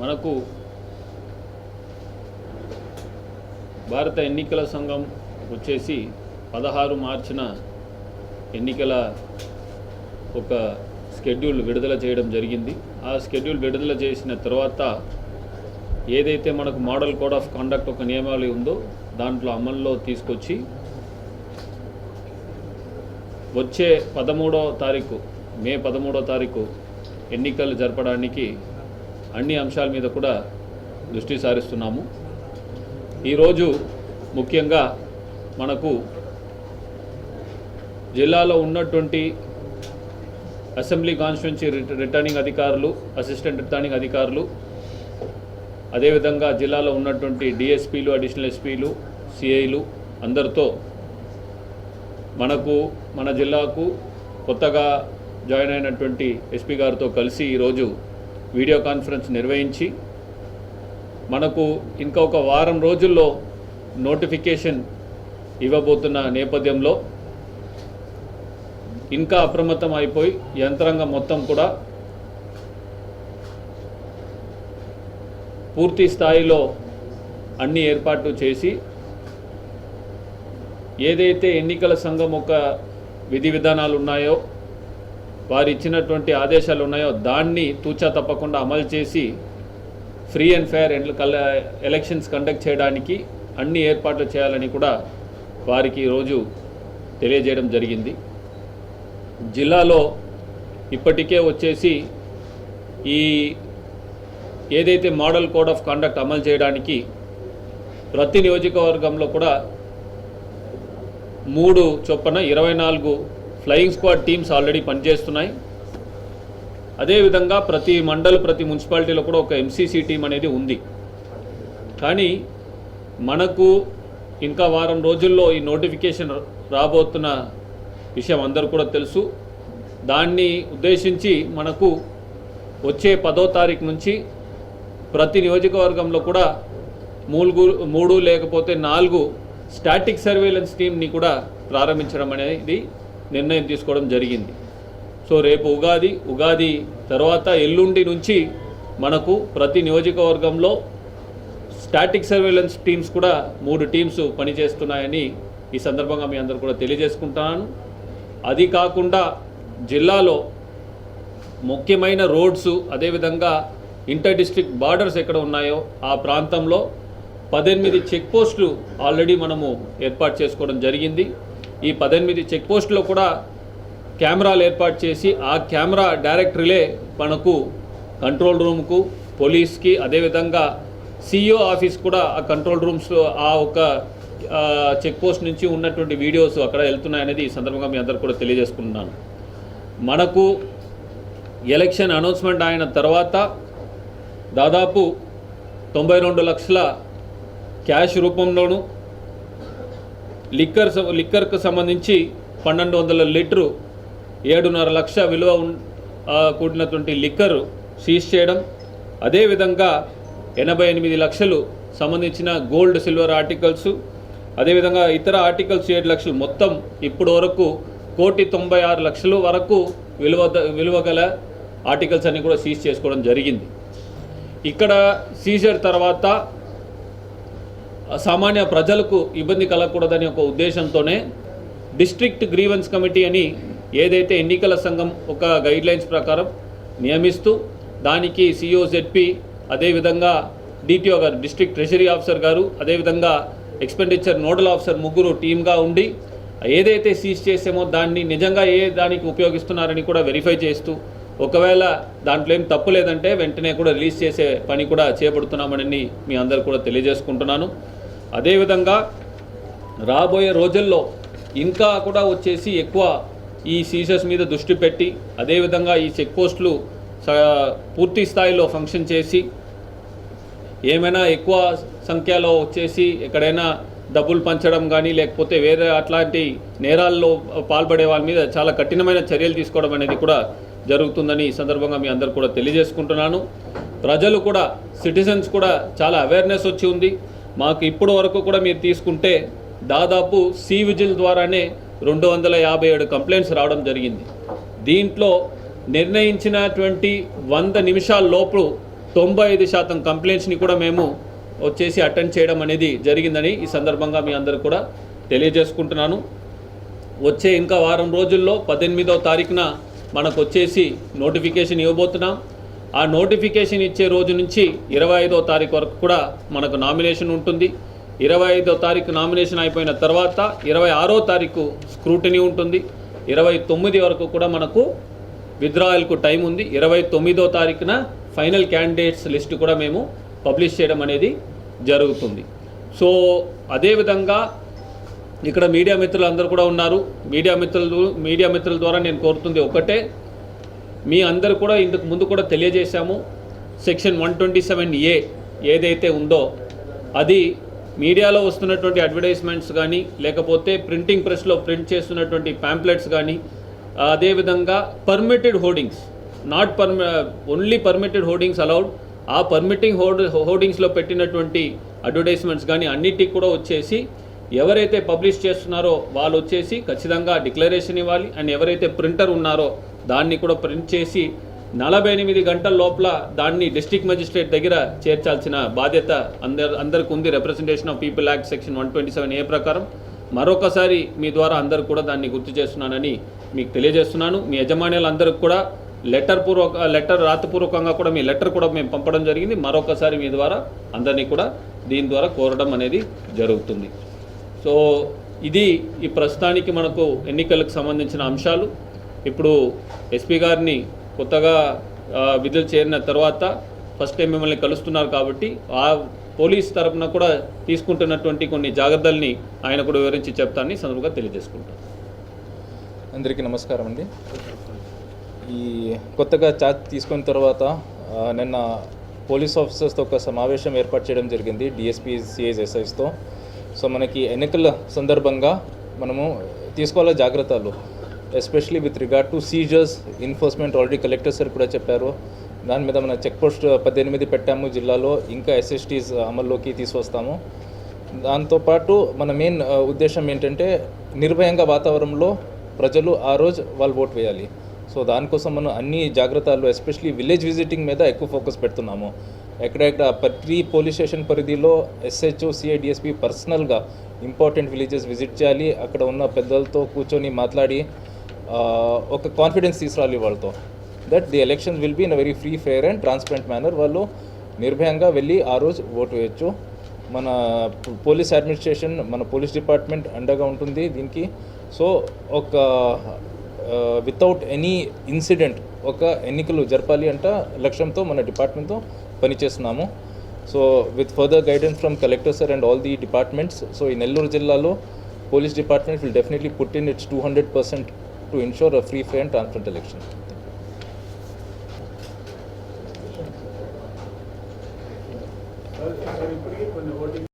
మనకు భారత ఎన్నికల సంఘం వచ్చేసి పదహారు మార్చిన ఎన్నికల ఒక షెడ్యూల్ విడుదల చేయడం జరిగింది. ఆ షెడ్యూల్ విడుదల చేసిన తర్వాత ఏదైతే మనకు మోడల్ కోడ్ ఆఫ్ కండక్ట్ ఒక నియమావళి ఉందో దాంట్లో అమల్లో తీసుకొచ్చి వచ్చే పదమూడో తారీఖు మే పదమూడో తారీఖు ఎన్నికలు జరపడానికి అన్ని అంశాల మీద కూడా దృష్టి సారిస్తున్నాము. ఈరోజు ముఖ్యంగా మనకు జిల్లాలో ఉన్నటువంటి అసెంబ్లీ కాన్స్టిట్యున్సీ రిటర్నింగ్ అధికారులు అసిస్టెంట్ రిటర్నింగ్ అధికారులు అదేవిధంగా జిల్లాలో ఉన్నటువంటి డిఎస్పీలు అడిషనల్ ఎస్పీలు సిఐలు అందరితో మనకు మన జిల్లాకు కొత్తగా జాయిన్ అయినటువంటి ఎస్పీ గారితో కలిసి ఈరోజు వీడియో కాన్ఫరెన్స్ నిర్వహించి మనకు ఇంకా ఒక వారం రోజుల్లో నోటిఫికేషన్ ఇవ్వబోతున్న నేపథ్యంలో ఇంకా అప్రమత్తం అయిపోయి యంత్రాంగం మొత్తం కూడా పూర్తి స్థాయిలో అన్ని ఏర్పాట్లు చేసి ఏదైతే ఎన్నికల సంఘం ఒక విధి విధానాలు ఉన్నాయో వారు ఇచ్చినటువంటి ఆదేశాలు ఉన్నాయో దాన్ని తూచా తప్పకుండా అమలు చేసి free and fair elections conduct చేయడానికి అన్ని ఏర్పాట్లు చేయాలని కూడా వారికి ఈరోజు తెలియజేయడం జరిగింది. జిల్లాలో ఇప్పటికే వచ్చేసి ఈ ఏదైతే మోడల్ కోడ్ ఆఫ్ కండక్ట్ అమలు చేయడానికి ప్రతి నియోజకవర్గంలో కూడా మూడు చొప్పున ఇరవై నాలుగు ఫ్లయింగ్ స్క్వాడ్ టీమ్స్ ఆల్రెడీ పనిచేస్తున్నాయి. అదేవిధంగా ప్రతి మండల్ ప్రతి మున్సిపాలిటీలో కూడా ఒక ఎంసీసీ టీం అనేది ఉంది. కానీ మనకు ఇంకా వారం రోజుల్లో ఈ నోటిఫికేషన్ రాబోతున్న విషయం అందరూ కూడా తెలుసు. దాన్ని ఉద్దేశించి మనకు వచ్చే పదో తారీఖు నుంచి ప్రతి నియోజకవర్గంలో కూడా మూలుగు మూడు లేకపోతే నాలుగు స్టాటిక్ సర్వేలెన్స్ టీమ్ని కూడా ప్రారంభించడం అనేది నిర్ణయం తీసుకోవడం జరిగింది. సో రేపు ఉగాది ఉగాది తర్వాత ఎల్లుండి నుంచి మనకు ప్రతి నియోజకవర్గంలో స్టాటిక్ సర్వేలెన్స్ టీమ్స్ కూడా మూడు టీమ్స్ పనిచేస్తున్నాయని ఈ సందర్భంగా మీ అందరూ కూడా తెలియజేసుకుంటున్నాను అది కాకుండా జిల్లాలో ముఖ్యమైన రోడ్స్ అదేవిధంగా ఇంటర్ డిస్ట్రిక్ట్ బార్డర్స్ ఎక్కడ ఉన్నాయో ఆ ప్రాంతంలో పద్దెనిమిది చెక్ పోస్టులు ఆల్రెడీ మనము ఏర్పాటు చేసుకోవడం జరిగింది. ఈ పద్దెనిమిది చెక్ పోస్టులో కూడా కెమెరాలు ఏర్పాటు చేసి ఆ కెమెరా డైరెక్ట్ రిలే మనకు కంట్రోల్ రూమ్కు పోలీస్కి అదేవిధంగా సిఇఓ ఆఫీస్ కూడా ఆ కంట్రోల్ రూమ్స్ ఆ ఒక చెక్ పోస్ట్ నుంచి ఉన్నటువంటి వీడియోస్ అక్కడ వెళ్తున్నాయనేది ఈ సందర్భంగా మీ అందరు కూడా తెలియజేసుకుంటున్నాను. మనకు ఎలక్షన్ అనౌన్స్మెంట్ అయిన తర్వాత దాదాపు తొంభై రెండు లక్షల క్యాష్ రూపంలోనూ లిక్కర్ లిక్కర్కు సంబంధించి పన్నెండు వందల లీటరు ఏడున్నర లక్ష విలువ కూడినటువంటి లిక్కరు సీజ్ చేయడం. అదేవిధంగా ఎనభై ఎనిమిది లక్షలు సంబంధించిన గోల్డ్ సిల్వర్ ఆర్టికల్స్. అదేవిధంగా ఇతర ఆర్టికల్స్ ఏడు లక్షలు. మొత్తం ఇప్పటి వరకు కోటి తొంభై ఆరు లక్షలు వరకు విలువ విలువ గల ఆర్టికల్స్ అన్ని కూడా సీజ్ చేసుకోవడం జరిగింది. ఇక్కడ సీజర్ తర్వాత సామాన్య ప్రజలకు ఇబ్బంది కలగకూడదని ఒక ఉద్దేశంతోనే డిస్ట్రిక్ట్ గ్రీవెన్స్ కమిటీ అని ఏదైతే ఎన్నికల సంఘం ఒక గైడ్లైన్స్ ప్రకారం నియమిస్తూ దానికి సిఓ జెడ్పీ అదేవిధంగా డిటిఓ గారు డిస్ట్రిక్ట్ ట్రెషరీ ఆఫీసర్ గారు అదేవిధంగా ఎక్స్పెండిచర్ నోడల్ ఆఫీసర్ ముగ్గురు టీమ్గా ఉండి ఏదైతే సీజ్ చేసామో దాన్ని నిజంగా ఏ దానికి ఉపయోగిస్తున్నారని కూడా వెరిఫై చేస్తూ ఒకవేళ దాంట్లో ఏం తప్పు లేదంటే వెంటనే కూడా రిలీజ్ చేసే పని కూడా చేపడుతున్నామని మీ అందరు కూడా తెలియజేసుకుంటున్నాను. అదేవిధంగా రాబోయే రోజుల్లో ఇంకా కూడా వచ్చేసి ఎక్కువ ఈ సీజర్స్ మీద దృష్టి పెట్టి అదేవిధంగా ఈ చెక్ పోస్టులు స- పూర్తి స్థాయిలో ఫంక్షన్ చేసి ఏమైనా ఎక్కువ సంఖ్యలో వచ్చేసి ఎక్కడైనా డబ్బులు పంచడం కానీ లేకపోతే వేరే అట్లాంటి నేరాల్లో పాల్పడే వాళ్ళ మీద చాలా కఠినమైన చర్యలు తీసుకోవడం అనేది కూడా జరుగుతుందని ఈ సందర్భంగా మీ అందరు కూడా తెలియజేసుకుంటున్నాను. ప్రజలు కూడా సిటిజన్స్ కూడా చాలా అవేర్నెస్ వచ్చి ఉంది. మాకు ఇప్పుడు వరకు కూడా మీరు తీసుకుంటే దాదాపు సి విజిల్ ద్వారానే రెండు వందల యాభై ఏడు కంప్లైంట్స్ రావడం జరిగింది. దీంట్లో నిర్ణయించినటువంటి వంద నిమిషాల లోపు తొంభై ఐదు శాతం కంప్లైంట్స్ని కూడా మేము వచ్చేసి అటెండ్ చేయడం అనేది జరిగిందని ఈ సందర్భంగా మీ అందరు కూడా తెలియజేసుకుంటున్నాను. వచ్చే ఇంకా వారం రోజుల్లో పద్దెనిమిదవ తారీఖున మనకు వచ్చేసి నోటిఫికేషన్ ఇవ్వబోతున్నాం. ఆ నోటిఫికేషన్ ఇచ్చే రోజు నుంచి ఇరవై ఐదో తారీఖు వరకు కూడా మనకు నామినేషన్ ఉంటుంది. ఇరవై ఐదో తారీఖు నామినేషన్ అయిపోయిన తర్వాత ఇరవై ఆరో తారీఖు స్క్రూటినీ ఉంటుంది. ఇరవై తొమ్మిది వరకు కూడా మనకు విత్డ్రాయల్కు టైం ఉంది. ఇరవై తొమ్మిదో తారీఖున ఫైనల్ క్యాండిడేట్స్ లిస్ట్ కూడా మేము పబ్లిష్ చేయడం అనేది జరుగుతుంది. సో అదేవిధంగా ఇక్కడ మీడియా మిత్రులు అందరూ కూడా ఉన్నారు. మీడియా మిత్రులు మీడియా మిత్రుల ద్వారా నేను కోరుతుంది ఒకటే మీ అందరు కూడా ఇంతకు ముందు కూడా తెలియజేశాము. Section one twenty seven A ఏదైతే ఉందో అది మీడియాలో వస్తున్నటువంటి అడ్వర్టైజ్మెంట్స్ కానీ లేకపోతే ప్రింటింగ్ ప్రెస్లో ప్రింట్ చేస్తున్నటువంటి ప్యాంప్లెట్స్ కానీ అదేవిధంగా permitted hoardings not permi only permitted hoardings allowed ఆ పర్మిటింగ్ హోర్డ్ హోర్డింగ్స్లో పెట్టినటువంటి అడ్వర్టైజ్మెంట్స్ కానీ అన్నిటికి కూడా వచ్చేసి ఎవరైతే పబ్లిష్ చేస్తున్నారో వాళ్ళు వచ్చేసి ఖచ్చితంగా డిక్లరేషన్ ఇవ్వాలి. అండ్ ఎవరైతే ప్రింటర్ ఉన్నారో దాన్ని కూడా ప్రింట్ చేసి నలభై ఎనిమిది గంటల లోపల దాన్ని డిస్టిక్ మెజిస్ట్రేట్ దగ్గర చేర్చాల్సిన బాధ్యత అందరు అందరికి ఉంది. Representation of people act section one twenty seven A ప్రకారం. మరొకసారి మీ ద్వారా అందరు కూడా దాన్ని గుర్తు చేస్తున్నానని మీకు తెలియజేస్తున్నాను. మీ యజమానులందరికీ కూడా లెటర్ పూర్వక లెటర్ రాతపూర్వకంగా కూడా మీ లెటర్ కూడా మేము పంపడం జరిగింది. మరొకసారి మీ ద్వారా అందరినీ కూడా దీని ద్వారా కోరడం అనేది జరుగుతుంది. సో ఇది ఈ ప్రస్తుతానికి మనకు ఎన్నికలకు సంబంధించిన అంశాలు. ఇప్పుడు ఎస్పీ గారిని కొత్తగా విధులు చేరిన తర్వాత ఫస్ట్ టైం మిమ్మల్ని కలుస్తున్నారు కాబట్టి ఆ పోలీస్ తరపున కూడా తీసుకుంటున్నటువంటి కొన్ని జాగ్రత్తల్ని ఆయన కూడా వివరించి చెప్తానని సందర్భంగా తెలియజేసుకుంటాను అందరికీ నమస్కారం అండి. ఈ కొత్తగా ఛార్జ్ తీసుకున్న తర్వాత నిన్న పోలీస్ ఆఫీసర్స్తో ఒక సమావేశం ఏర్పాటు చేయడం జరిగింది డిఎస్పీ సిఐస్ ఎస్ఐస్తో సో మనకి ఎన్నికల సందర్భంగా మనము తీసుకోవాల జాగ్రత్తలు. Especially with regard to seizures enforcement already collector sir కూడా చెప్పారు. దాని మీద మన చెక్ పోస్ట్ పద్దెనిమిది పెట్టాము జిల్లాలో ఇంకా ఎస్ఎస్టీస్ అమల్లోకి తీసుకొస్తాము. దాంతోపాటు మన మెయిన్ ఉద్దేశం ఏంటంటే నిర్భయంగా వాతావరణంలో ప్రజలు ఆ రోజు వాళ్ళు ఓటు వేయాలి. సో దానికోసం మనం అన్ని జాగ్రత్తలు ఎస్పెషలీ విలేజ్ విజిటింగ్ మీద ఎక్కువ ఫోకస్ పెడుతున్నాము. ఎక్కడెక్కడ ప్రతి పోలీస్ స్టేషన్ పరిధిలో ఎస్హెచ్ఓ సిఐడిఎస్పి పర్సనల్గా ఇంపార్టెంట్ విలేజెస్ విజిట్ చేయాలి. అక్కడ ఉన్న పెద్దలతో కూర్చొని మాట్లాడి ఒక కాన్ఫిడెన్స్ తీసుకురాలి వాళ్ళతో. That the elections will be in very free fair and transparent manner వాళ్ళు నిర్భయంగా వెళ్ళి ఆ రోజు ఓటు వేయచ్చు. మన పోలీస్ అడ్మినిస్ట్రేషన్ మన పోలీస్ డిపార్ట్మెంట్ అండగా ఉంటుంది దీనికి. సో ఒక వితౌట్ ఎనీ ఇన్సిడెంట్ ఒక ఎన్నికలు జరపాలి అంట లక్ష్యంతో మన డిపార్ట్మెంట్తో పనిచేస్తున్నాము. So with further guidance from collector sir and all the departments so ఈ నెల్లూరు జిల్లాలో police department will definitely put in its two hundred percent to ensure a free, fair, and transparent election.